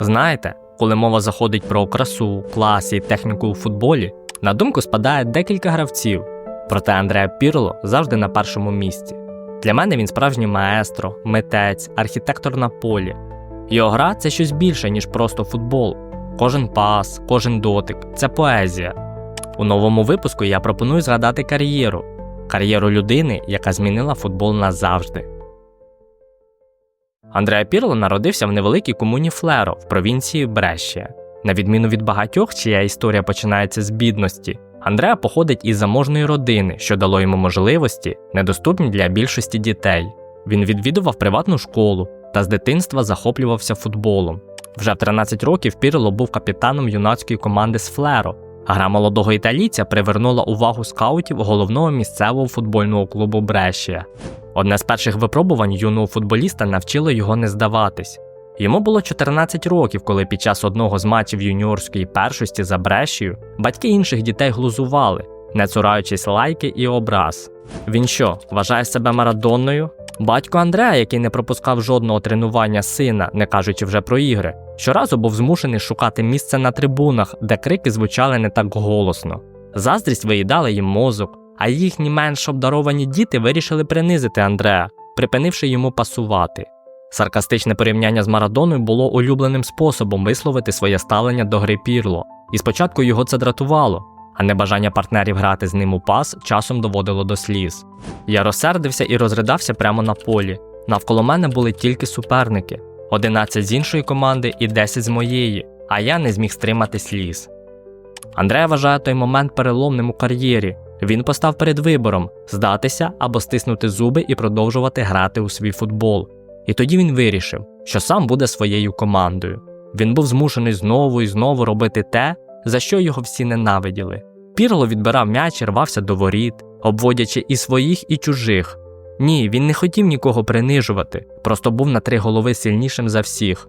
Знаєте, коли мова заходить про красу, клас і техніку у футболі, на думку спадає декілька гравців, проте Андреа Пірло завжди на першому місці. Для мене він справжній маестро, митець, архітектор на полі. Його гра це щось більше, ніж просто футбол. Кожен пас, кожен дотик це поезія. У новому випуску я пропоную згадати кар'єру, кар'єру людини, яка змінила футбол назавжди. Андреа Пірло народився в невеликій комуні Флеро в провінції Брешія. На відміну від багатьох, чия історія починається з бідності, Андреа походить із заможної родини, що дало йому можливості, недоступні для більшості дітей. Він відвідував приватну школу та з дитинства захоплювався футболом. Вже в 13 років Пірло був капітаном юнацької команди з Флеро, гра молодого італійця привернула увагу скаутів головного місцевого футбольного клубу Брешія. Одне з перших випробувань юного футболіста навчило його не здаватись. Йому було 14 років, коли під час одного з матчів юніорської першості за Брешію батьки інших дітей глузували, не цураючись лайки і образ. Він що, вважає себе Марадонною? Батько Андреа, який не пропускав жодного тренування сина, не кажучи вже про ігри, щоразу був змушений шукати місце на трибунах, де крики звучали не так голосно. Заздрість виїдала їм мозок, а їхні менш обдаровані діти вирішили принизити Андреа, припинивши йому пасувати. Саркастичне порівняння з Марадоною було улюбленим способом висловити своє ставлення до гри Пірло, і спочатку його це дратувало, а небажання партнерів грати з ним у пас часом доводило до сліз. Я розсердився і розридався прямо на полі. Навколо мене були тільки суперники: 11 з іншої команди і 10 з моєї, а я не зміг стримати сліз. Андрея вважає той момент переломним у кар'єрі. Він постав перед вибором здатися або стиснути зуби і продовжувати грати у свій футбол. І тоді він вирішив, що сам буде своєю командою. Він був змушений знову і знову робити те, за що його всі ненавиділи. Пірло відбирав м'яч і рвався до воріт, обводячи і своїх, і чужих. Ні, він не хотів нікого принижувати, просто був на три голови сильнішим за всіх.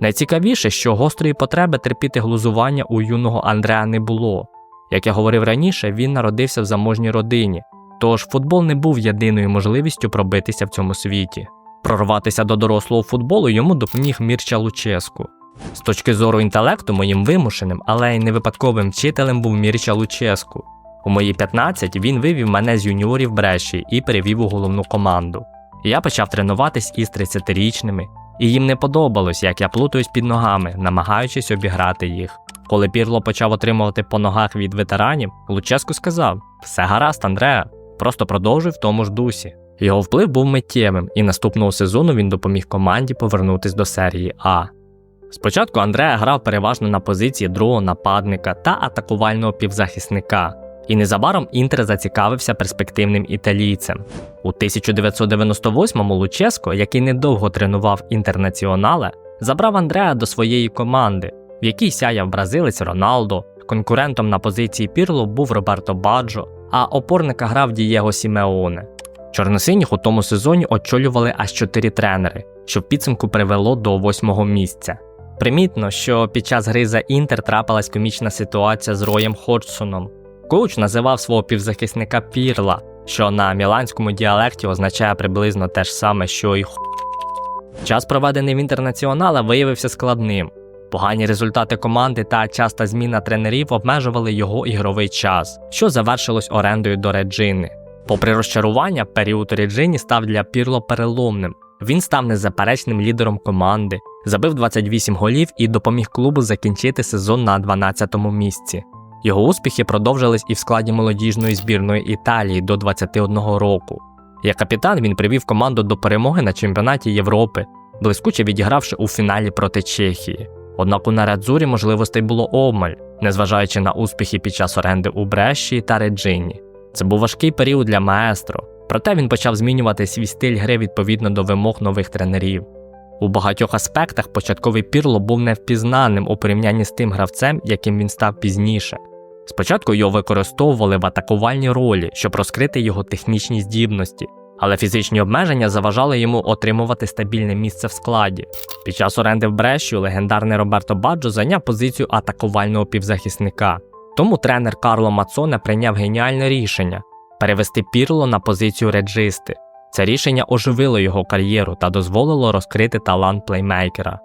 Найцікавіше, що гострої потреби терпіти глузування у юного Андреа не було. Як я говорив раніше, він народився в заможній родині, тож футбол не був єдиною можливістю пробитися в цьому світі. Прорватися до дорослого футболу йому допоміг Мірча Луческу. З точки зору інтелекту, моїм вимушеним, але й не випадковим вчителем був Мірча Луческу. У мої 15 він вивів мене з юніорів Бреші і перевів у головну команду. Я почав тренуватись із 30-річними, і їм не подобалось, як я плутаюсь під ногами, намагаючись обіграти їх. Коли Пірло почав отримувати по ногах від ветеранів, Луческу сказав: Все гаразд, Андреа, просто продовжуй в тому ж дусі. Його вплив був миттєвим, і наступного сезону він допоміг команді повернутись до серії А. Спочатку Андреа грав переважно на позиції другого нападника та атакувального півзахисника, і незабаром Інтер зацікавився перспективним італійцем. У 1998-му Луческо, який недовго тренував інтернаціонале, забрав Андреа до своєї команди, в якій сяяв бразилець Роналдо, конкурентом на позиції Пірло був Роберто Баджо, а опорника грав Дієго Сімеоне. Чорносиніх у тому сезоні очолювали аж чотири тренери, що в підсумку привело до восьмого місця. Примітно, що під час гри за Інтер трапилась комічна ситуація з Роєм Ходжсоном. Коуч називав свого півзахисника Пірла, що на міланському діалекті означає приблизно те ж саме, що й. Час, проведений в інтернаціонала, виявився складним. Погані результати команди та часта зміна тренерів обмежували його ігровий час, що завершилось орендою до Реджини. Попри розчарування, період Реджині став для Пірло переломним. Він став незаперечним лідером команди, забив 28 голів і допоміг клубу закінчити сезон на 12-му місці. Його успіхи продовжились і в складі молодіжної збірної Італії до 21 року. Як капітан він привів команду до перемоги на чемпіонаті Європи, блискуче відігравши у фіналі проти Чехії. Однак у Нарадзурі можливостей було обмаль, незважаючи на успіхи під час оренди у Бреші та Реджині. Це був важкий період для маестро, проте він почав змінювати свій стиль гри відповідно до вимог нових тренерів. У багатьох аспектах початковий Пірло був невпізнаним у порівнянні з тим гравцем, яким він став пізніше. Спочатку його використовували в атакувальній ролі, щоб розкрити його технічні здібності, але фізичні обмеження заважали йому отримувати стабільне місце в складі. Під час оренди в Брешю легендарний Роберто Баджо зайняв позицію атакувального півзахисника. Тому тренер Карло Мацоне прийняв геніальне рішення перевести Пірло на позицію реджисти. Це рішення оживило його кар'єру та дозволило розкрити талант плеймейкера.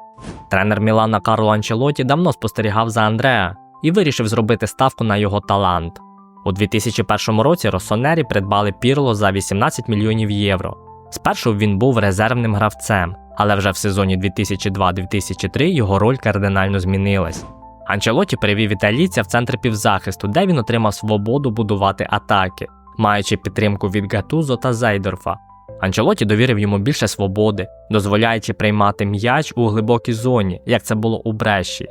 Тренер Мілана Карло Анчелоті давно спостерігав за Андреа і вирішив зробити ставку на його талант. У 2001 році Росонері придбали Пірло за 18 мільйонів євро. Спершу він був резервним гравцем, але вже в сезоні 2002-2003 його роль кардинально змінилась. Анчелоті перевів італійця в центр півзахисту, де він отримав свободу будувати атаки, маючи підтримку від Гатузо та Зейдорфа. Анчелоті довірив йому більше свободи, дозволяючи приймати м'яч у глибокій зоні, як це було у Бреші.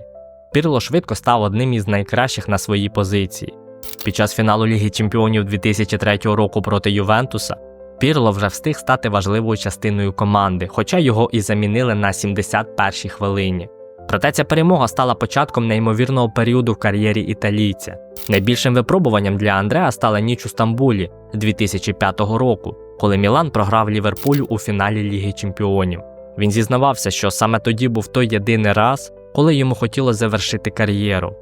Пірло швидко став одним із найкращих на своїй позиції. Під час фіналу Ліги Чемпіонів 2003 року проти Ювентуса Пірло вже встиг стати важливою частиною команди, хоча його і замінили на 71-й хвилині. Проте ця перемога стала початком неймовірного періоду в кар'єрі італійця. Найбільшим випробуванням для Андреа стала ніч у Стамбулі 2005 року, коли Мілан програв Ліверпулю у фіналі Ліги Чемпіонів. Він зізнавався, що саме тоді був той єдиний раз, коли йому хотілося завершити кар'єру.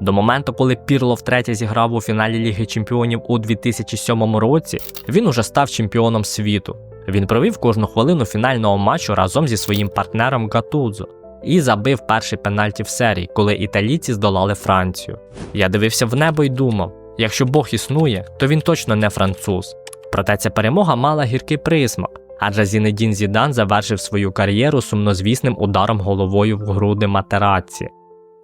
До моменту, коли Пірло втретє зіграв у фіналі Ліги Чемпіонів у 2007 році, він уже став чемпіоном світу. Він провів кожну хвилину фінального матчу разом зі своїм партнером Гатузо і забив перший пенальті в серії, коли італійці здолали Францію. Я дивився в небо і думав: якщо Бог існує, то він точно не француз. Проте ця перемога мала гіркий присмак, адже Зінедін Зідан завершив свою кар'єру сумнозвісним ударом головою в груди Матераці.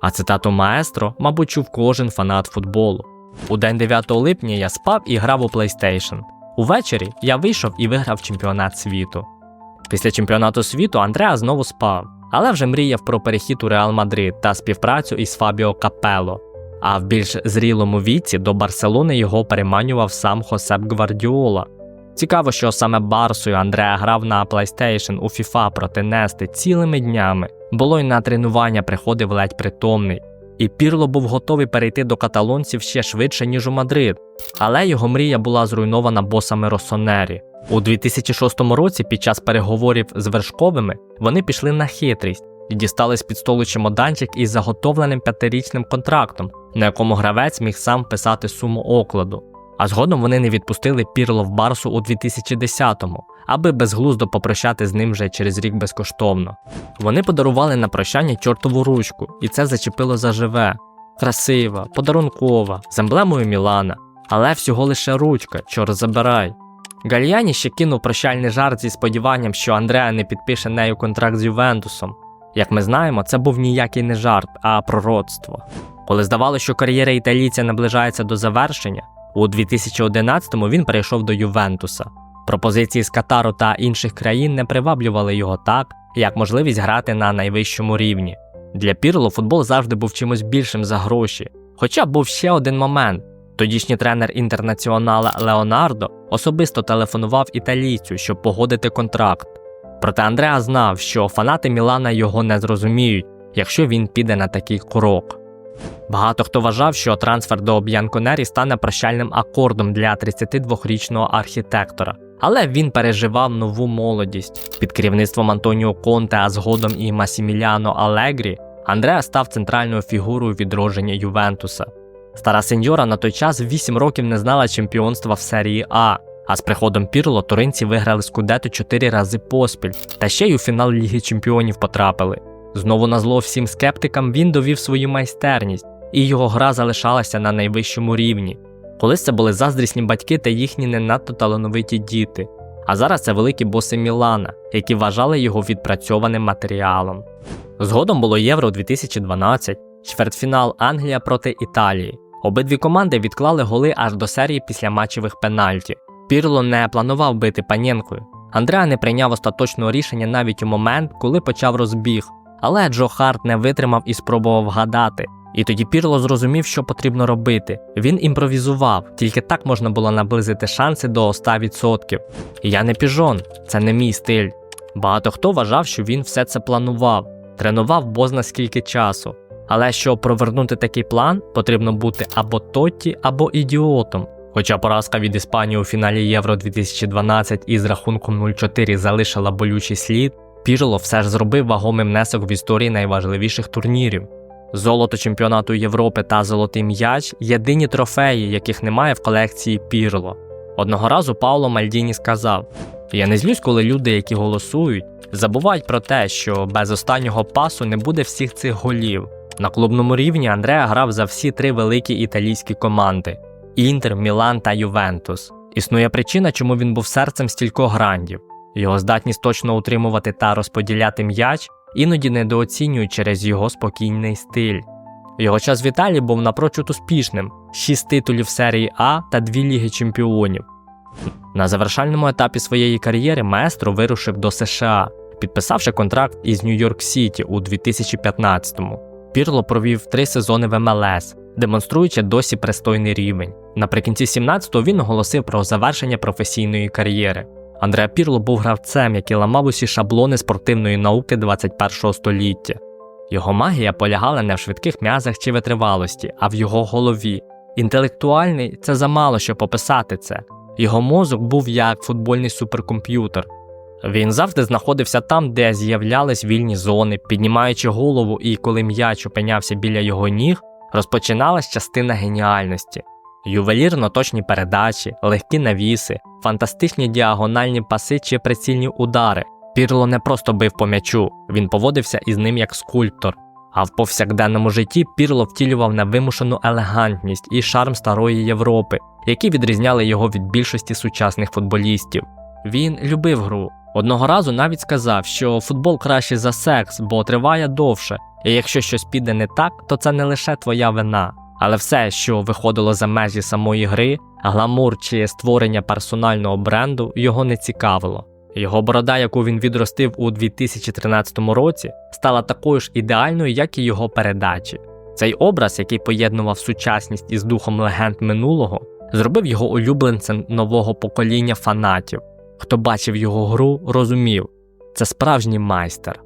А цитату маестро, мабуть, чув кожен фанат футболу. У день 9 липня я спав і грав у PlayStation. Увечері я вийшов і виграв чемпіонат світу. Після чемпіонату світу Андреа знову спав, але вже мріяв про перехід у Реал Мадрид та співпрацю із Фабіо Капело. А в більш зрілому віці до Барселони його переманював сам Хосеп Гвардіола. Цікаво, що саме Барсою Андреа грав на PlayStation у FIFA проти Нести цілими днями. Було й на тренування приходив ледь притомний. І Пірло був готовий перейти до каталонців ще швидше, ніж у Мадрид. Але його мрія була зруйнована босами Росонері. У 2006 році, під час переговорів з вершковими, вони пішли на хитрість і дістали з під столу чемоданчик із заготовленим п'ятирічним контрактом, на якому гравець міг сам вписати суму окладу. А згодом вони не відпустили Пірло в Барсу у 2010-му, аби безглуздо попрощати з ним вже через рік безкоштовно. Вони подарували на прощання чортову ручку, і це зачепило заживе. Красива, подарункова, з емблемою Мілана, але всього лише ручка, чорт забирай. Гальяні ще кинув прощальний жарт зі сподіванням, що Андреа не підпише нею контракт з Ювентусом. Як ми знаємо, це був ніякий не жарт, а пророцтво. Коли здавалося, що кар'єра італійця наближається до завершення, у 2011-му він перейшов до Ювентуса. Пропозиції з Катару та інших країн не приваблювали його так, як можливість грати на найвищому рівні. Для Пірло футбол завжди був чимось більшим за гроші. Хоча був ще один момент. Тодішній тренер інтернаціонала Леонардо особисто телефонував італійцю, щоб погодити контракт. Проте Андреа знав, що фанати Мілана його не зрозуміють, якщо він піде на такий крок. Багато хто вважав, що трансфер до Б'янконері стане прощальним акордом для 32-річного архітектора, але він переживав нову молодість. Під керівництвом Антоніо Конте, а згодом і Масіміліано Алегрі, Андреа став центральною фігурою відродження Ювентуса. Стара сеньора на той час 8 років не знала чемпіонства в серії А. А з приходом Пірло туринці виграли Скудету 4 рази поспіль, та ще й у фінал Ліги Чемпіонів потрапили. Знову на зло всім скептикам він довів свою майстерність, і його гра залишалася на найвищому рівні. Колись це були заздрісні батьки та їхні не надто талановиті діти. А зараз це великі боси Мілана, які вважали його відпрацьованим матеріалом. Згодом було Євро 2012, чвертьфінал Англія проти Італії. Обидві команди відклали голи аж до серії після матчевих пенальті. Пірло не планував бити панєнкою. Андреа не прийняв остаточного рішення навіть у момент, коли почав розбіг. Але Джо Харт не витримав і спробував вгадати. І тоді Пірло зрозумів, що потрібно робити. Він імпровізував, тільки так можна було наблизити шанси до 100%. Я не піжон, це не мій стиль. Багато хто вважав, що він все це планував, тренував бозна скільки часу. Але щоб провернути такий план, потрібно бути або Тотті, або ідіотом. Хоча поразка від Іспанії у фіналі Євро 2012 із рахунком 0-4 залишила болючий слід, Пірло все ж зробив вагомий внесок в історії найважливіших турнірів. Золото чемпіонату Європи та золотий м'яч єдині трофеї, яких немає в колекції Пірло. Одного разу Пауло Мальдіні сказав: Я не злюсь, коли люди, які голосують, забувають про те, що без останнього пасу не буде всіх цих голів. На клубному рівні Андреа грав за всі три великі італійські команди: Інтер, Мілан та Ювентус. Існує причина, чому він був серцем стількох грандів. Його здатність точно утримувати та розподіляти м'яч іноді недооцінюють через його спокійний стиль. Його час в Італії був напрочуд успішним: шість титулів серії А та дві ліги чемпіонів. На завершальному етапі своєї кар'єри маестро вирушив до США, підписавши контракт із Нью-Йорк Сіті у 2015-му. Пірло провів три сезони в МЛС, демонструючи досі пристойний рівень. Наприкінці 17-го він оголосив про завершення професійної кар'єри. Андреа Пірло був гравцем, який ламав усі шаблони спортивної науки 21-го століття. Його магія полягала не в швидких м'язах чи витривалості, а в його голові. Інтелектуальний це замало, щоб описати це. Його мозок був як футбольний суперкомп'ютер. Він завжди знаходився там, де з'являлись вільні зони, піднімаючи голову, і коли м'яч опинявся біля його ніг, розпочиналась частина геніальності. Ювелірно точні передачі, легкі навіси, фантастичні діагональні паси чи прицільні удари. Пірло не просто бив по м'ячу, він поводився із ним як скульптор. А в повсякденному житті Пірло втілював невимушену елегантність і шарм старої Європи, які відрізняли його від більшості сучасних футболістів. Він любив гру. Одного разу навіть сказав, що футбол краще за секс, бо триває довше, і якщо щось піде не так, то це не лише твоя вина. Але все, що виходило за межі самої гри, гламур чи створення персонального бренду, його не цікавило. Його борода, яку він відростив у 2013 році, стала такою ж ідеальною, як і його передачі. Цей образ, який поєднував сучасність із духом легенд минулого, зробив його улюбленцем нового покоління фанатів. Хто бачив його гру, розумів це справжній майстер.